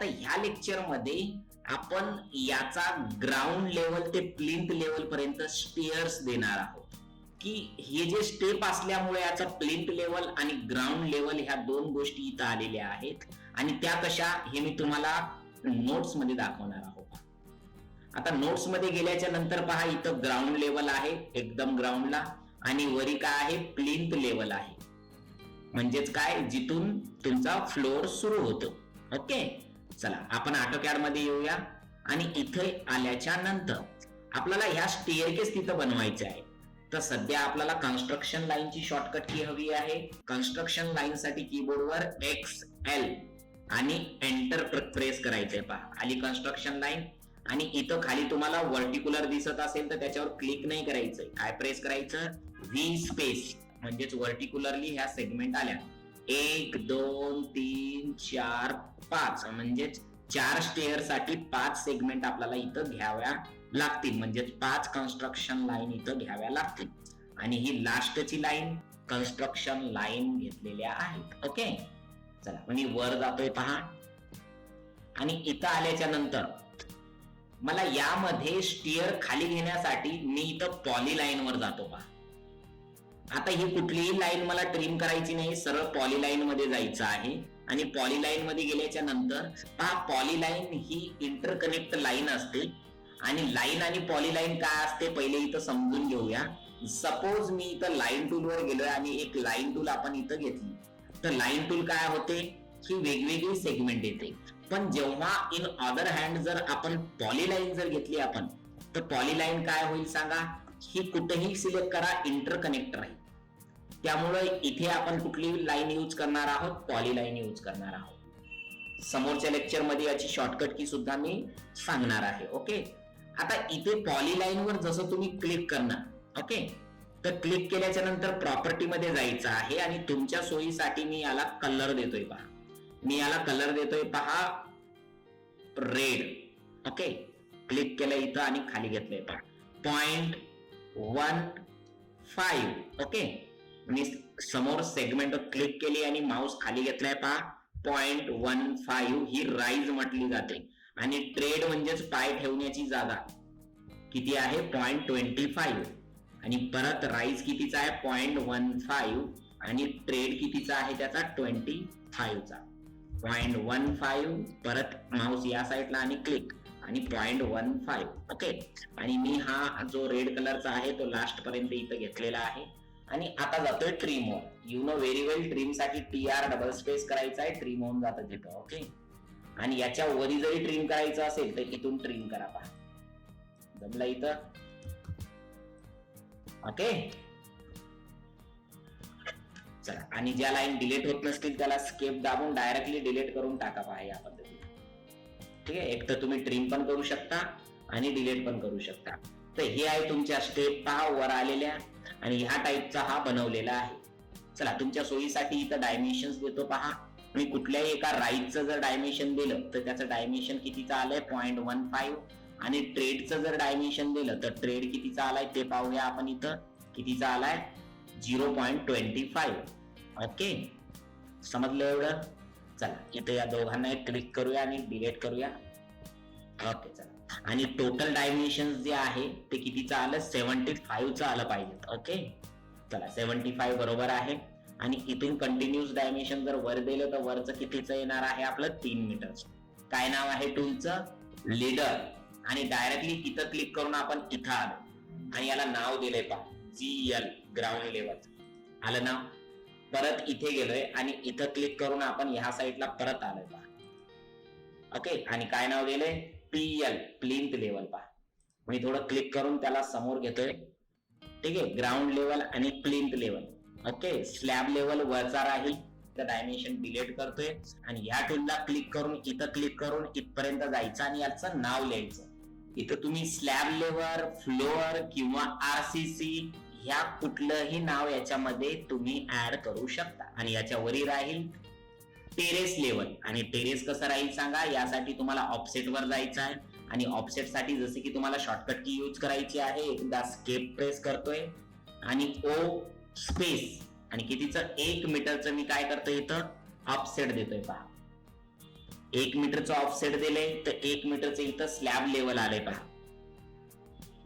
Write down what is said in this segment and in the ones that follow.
आता ह्या लेक्चरमध्ये आपण याचा ग्राउंड लेवल ते प्लिंथ लेवल पर्यंत स्टेअर्स देणार आहोत. की हे जे स्टेप असल्यामुळे याचा प्लिंथ लेवल आणि ग्राउंड लेवल ह्या दोन गोष्टी इथं आलेल्या आहेत. आणि त्या कशा हे मी तुम्हाला नोट्समध्ये दाखवणार आहोत. आता नोट्समध्ये गेल्याच्यानंतर पहा इथं ग्राउंड लेवल आहे एकदम ग्राउंडला आणि वरी काय आहे? प्लिंथ लेवल आहे. म्हणजेच काय? जिथून तुमचा फ्लोअर सुरू होतो. ओके चला आपण ऑटोकॅडमध्ये येऊया. आणि इथे आल्याच्यानंतर आपल्याला ह्या स्टेअरकेस तिथं बनवायचे आहे. तर सध्या आपल्याला कन्स्ट्रक्शन लाईनची शॉर्टकट की हवी आहे. कन्स्ट्रक्शन लाईन साठी कीबोर्डवर एक्स एल आणि एंटर प्रेस करायचंय पहा. आली कन्स्ट्रक्शन लाईन आणि इथं खाली तुम्हाला वर्टिक्युलर दिसत असेल तर त्याच्यावर क्लिक नाही करायचंय. काय प्रेस करायचं? व्ही स्पेस म्हणजेच वर्टिक्युलरली ह्या सेगमेंट आल्या. एक दोन तीन चार पाच. म्हणजेच चार स्टेअरसाठी पाच सेगमेंट आपल्याला इथं घ्याव्या लागतील. म्हणजेच पाच कन्स्ट्रक्शन लाईन इथं घ्याव्या लागतील. आणि ही लास्टची लाईन कन्स्ट्रक्शन लाईन घेतलेल्या आहेत. ओके चला मी वर जातोय पहा. आणि इथं आल्याच्यानंतर मला यामध्ये स्टिअर खाली घेण्यासाठी मी इथं पॉली लाईन वर जातो पहा. आता ही कुठलीही लाईन मला ट्रिम करायची नाही सरळ पॉली लाईन मध्ये जायचं आहे. आणि पॉली लाईन मध्ये गेल्याच्यानंतर पहा पॉली लाईन ही इंटरकनेक्ट लाईन असते. आणि लाईन आणि पॉली लाईन काय असते पहिले इथं समजून घेऊया. सपोज मी इथं लाईन टूल वर गेलोय आणि एक लाईन टूल आपण इथं घेतली. तर लाईन टूल काय होते? ही वेगवेगळी सेगमेंट येते. पण जेव्हा इन अदर हँड जर आपण पॉली लाईन जर घेतली आपण तर पॉली लाईन काय होईल सांगा? ही कुठेही सिलेक्ट करा इंटरकनेक्ट राहील त्यामुळे इथे आपण कुठली लाईन यूज करणार आहोत? पॉली लाईन यूज करणार आहोत. समोरच्या लेक्चरमध्ये याची शॉर्टकट की सुद्धा मी सांगणार आहे ओके आता इथे पॉली लाईन वर जसं तुम्ही क्लिक करणार ओके तर क्लिक केल्याच्यानंतर प्रॉपर्टी मध्ये जायचं आहे आणि तुमच्या सोयीसाठी मी याला कलर देतोय पहा. मी याला कलर देतोय पहा रेड ओके क्लिक केलं इथं आणि खाली घेतलंय पहा. Point one five okay? मी समोर सेगमेंट क्लिक केली आणि माऊस खाली घेतलाय पहा. पॉइंट वन फाईव्ह ही राईज म्हटली जाते. आणि ट्रेड म्हणजेच पाय ठेवण्याची जागा. किती आहे? पॉइंट ट्वेंटी फाईव्ह आणि परत राईज कितीचा आहे? पॉइंट वन फाईव्ह आणि ट्रेड कितीचा आहे? त्याचा ट्वेंटी फाईव्हचा पॉइंट वन फाईव्ह परत माऊस या साईडला आणि क्लिक आणि पॉइंट वन फाईव्ह ओके आणि मी हा जो रेड कलरचा आहे तो लास्ट पर्यंत इथं घेतलेला आहे. आणि आता जातोय ट्रीम वर यु नो व्हेरी वेल ट्रीमसाठी टी आर डबल स्पेस करायचा आहे ट्रीम होऊन जातं तिथं. ओके आणि याच्या वरी जरी ट्रिम करायचं असेल तर इथून ट्रिम करा पहा. जमलं इथं? ओके चला. आणि ज्या लाईन डिलीट होत नसतील त्याला स्केप दाबून डायरेक्टली डिलीट करून टाका पहा या पद्धतीने. ठीक आहे एक तर तुम्ही ट्रिम पण करू शकता आणि डिलीट पण करू शकता. तर हे आहे तुमच्या स्टेप पहा वर आलेल्या आणि ह्या टाईपचा हा बनवलेला आहे. चला तुमच्या सोयीसाठी इथं डायमेन्शन देतो पहा. मी कुठल्याही एका राईटचं जर डायमेन्शन दिलं तर त्याचं डायमेन्शन कितीचं आलंय? पॉईंट वन फाईव्ह आणि ट्रेडचं जर डायमेन्शन दिलं तर ट्रेड कितीचा आलाय? ते पाहूया आपण इथं. कितीचा आलाय? Zero point twenty five okay समजलं एवढं? चला इथे या दोघांना एक क्लिक करूया आणि डिलीट करूया. ओके चला. आणि टोटल डायमेन्शन जे आहे ते कितीचं आलं? सेव्हन्टी फाईव्हचं आलं पाहिजे. ओके चला सेव्हन्टी फाईव्ह बरोबर आहे. आणि इथून कंटिन्युअस डायमेन्शन जर वर दिलं तर वरचं कितीचं येणार आहे आपलं? तीन मीटर काय नाव आहे टूलचं लीडर आणि डायरेक्टली इथं क्लिक करून आपण इथं आलो. आणि याला नाव दिलंय पा जी एल ग्राउंड लेवल आलं नाव परत इथे गेलोय आणि इथं क्लिक करून आपण ह्या साईडला परत आलोय पहा. ओके आणि काय नाव दिलंय? पी एल प्लिंथ लेवल पहा. मी थोडं क्लिक करून त्याला समोर घेतोय. ठीक आहे? ग्राउंड लेवल आणि plinth level okay slab level वरचा राहील. तर डायमेन्शन डिलीट करतोय. आणि ह्या टूलला क्लिक करून इथं क्लिक करून इथपर्यंत जायचं आणि याचं नाव लिहायचं. इथं तुम्ही स्लॅब लेवल फ्लोअर किंवा आरसीसी ह्या कुठलंही नाव याच्यामध्ये तुम्ही ऍड करू शकता. आणि याच्या वरी राहील टेरेस लेवल आणि टेरेस कसं राहील सांगा? यासाठी तुम्हाला ऑफसेट वर जायचं आहे. आणि ऑफसेटसाठी जसे की तुम्हाला शॉर्टकट की यूज करायची आहे एकदा स्केप प्रेस करतोय. आणि ओ स्पेस आणि कितीचं? एक मीटरचं मी काय करतोय इथं? ऑफसेट देतोय पहा. एक मीटरचं ऑफसेट दिले तर एक मीटरचं इथं स्लॅब लेवल आले पहा.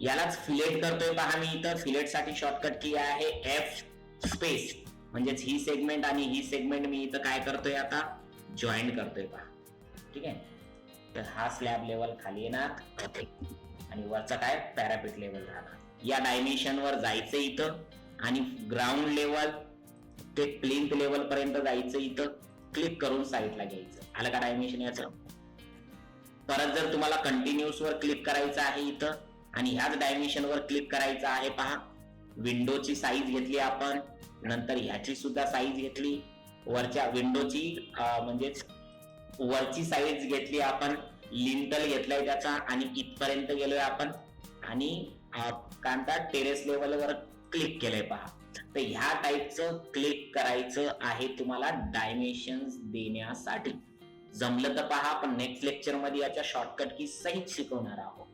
यालाच फिलेट करतोय पहा मी इथं. फिलेटसाठी शॉर्टकट की आहे. एफ स्पेस म्हणजेच ही सेगमेंट आणि ही सेगमेंट मी इथं काय करतोय आता? जॉईंट करतोय पहा. ठीक आहे? तर हा स्लॅब लेवल खाली येणार. आणि वरचा काय? पॅरापिट लेवल राहणार. या डायमेन्शन वर जायचं इथं. आणि ग्राउंड लेवल ते प्लिंथ लेवल पर्यंत जायचं इथं. क्लिक करून साईडला घ्यायचं. आलं का डायमेन्शन याचं? परत जर तुम्हाला कंटिन्युअस वर क्लिक करायचं आहे इथं आणि ह्याच डायमेन्शन वर क्लिक करायचं आहे पहा. विंडोची साईज घेतली आपण. नंतर ह्याची सुद्धा साईज घेतली. वरच्या विंडोची म्हणजेच वरची साईज घेतली आपण. लिंटल घेतलाय त्याचा आणि इथपर्यंत गेलोय आपण. आणि काय म्हणतात टेरेस लेवलवर क्लिक केलंय पहा. तर ह्या टाईपचं क्लिक करायचं आहे तुम्हाला डायमेन्शन देण्यासाठी. जमलं तर पहा आपण नेक्स्ट लेक्चरमध्ये याच्या शॉर्टकट की सहित शिकवणार आहोत.